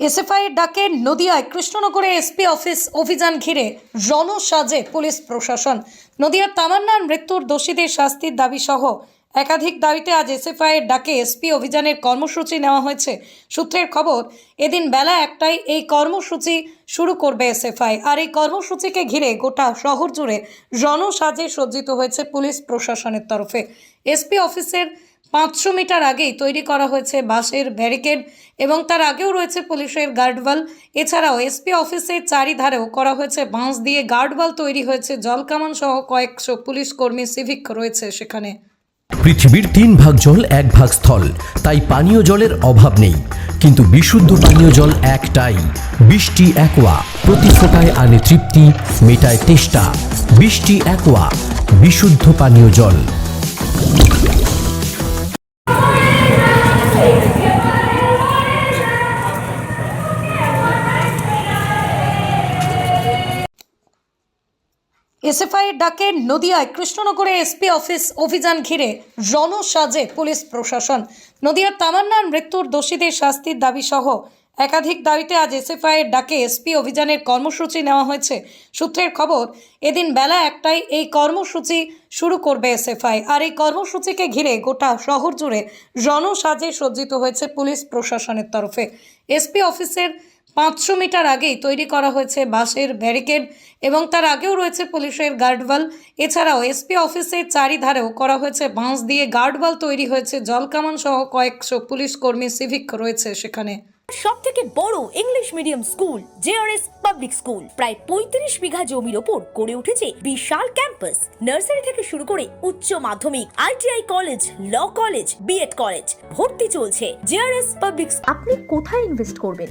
SFI এর ডাকে নদিয়ায় কৃষ্ণনগরে এসপি অফিস অভিযান ঘিরে রণসাজে পুলিশ প্রশাসন। নদিয়ার তামান্নার মৃত্যুর দোষীদের শাস্তির দাবি সহ একাধিক দাবিতে আজ এসএফআই এর ডাকে এসপি অভিযানের কর্মসূচি নেওয়া হয়েছে। সূত্রের খবর, এদিন বেলা একটাই এই কর্মসূচি শুরু করবে এসএফআই। আর এই কর্মসূচিকে ঘিরে গোটা শহর জুড়ে রণসাজে সজ্জিত হয়েছে পুলিশ প্রশাসনের তরফে। এসপি অফিসের পাঁচশো মিটার আগেই তৈরি করা হয়েছে বাঁশের ব্যারিকেড এবং তার আগেও রয়েছে পুলিশের গার্ডওয়াল। এছাড়াও এসপি অফিসের চারিধারেও করা হয়েছে বাঁশ দিয়ে গার্ডওয়াল তৈরি হয়েছে। জলকামান সহ কয়েকশো পুলিশ কর্মী, সিভিক রয়েছে সেখানে। পৃথিবীর তিন ভাগ জল, এক ভাগ স্থল। তাই পানীয় জলের অভাব নেই। কিন্তু বিশুদ্ধ পানীয় জল একটাই। বৃষ্টি, একোয়া। প্রতি ফোটায় আনে তৃপ্তি, মেটায় তেষ্টা। বৃষ্টি, একোয়া। বিশুদ্ধ পানীয় জল। এসএফআই এর ডাকে নদিয়ায় কৃষ্ণনগরে এসপি অফিস অভিযান ঘিরে রণসাজে পুলিশ প্রশাসন। নদিয়ার তামান্নার মৃত্যুর দোষীদের শাস্তির দাবি সহ একাধিক দাবিতে আজ এসএফআই এর ডাকে এসপি অভিযানের কর্মসূচি নেওয়া হয়েছে। সূত্রের খবর, এদিন বেলা একটাই এই কর্মসূচি শুরু করবে এসএফআই। আর এই কর্মসূচিকে ঘিরে গোটা শহর জুড়ে রণসাজে সজ্জিত হয়েছে পুলিশ প্রশাসনের তরফে। এসপি অফিসের পাঁচশো মিটার আগেই তৈরি করা হয়েছে বাঁশের ব্যারিকেড এবং তার আগেও রয়েছে পুলিশের গার্ডওয়াল। এছাড়াও এসপি অফিসের চারিধারেও করা হয়েছে বাঁশ দিয়ে গার্ডওয়াল তৈরি হয়েছে। জলকামান সহ কয়েকশো পুলিশ কর্মী সিভিক রয়েছে সেখানে। সব থেকে বড় English medium school JRS public school. প্রায় পঁয়ত্রিশ বিঘা জমির ওপর গড়ে উঠেছে বিশাল ক্যাম্পাস। নার্সারি থেকে শুরু করে উচ্চ মাধ্যমিক ITI college law college BEd college ভর্তি চলছে জেআরএস পাবলিক আপনি কোথায় ইনভেস্ট করবেন?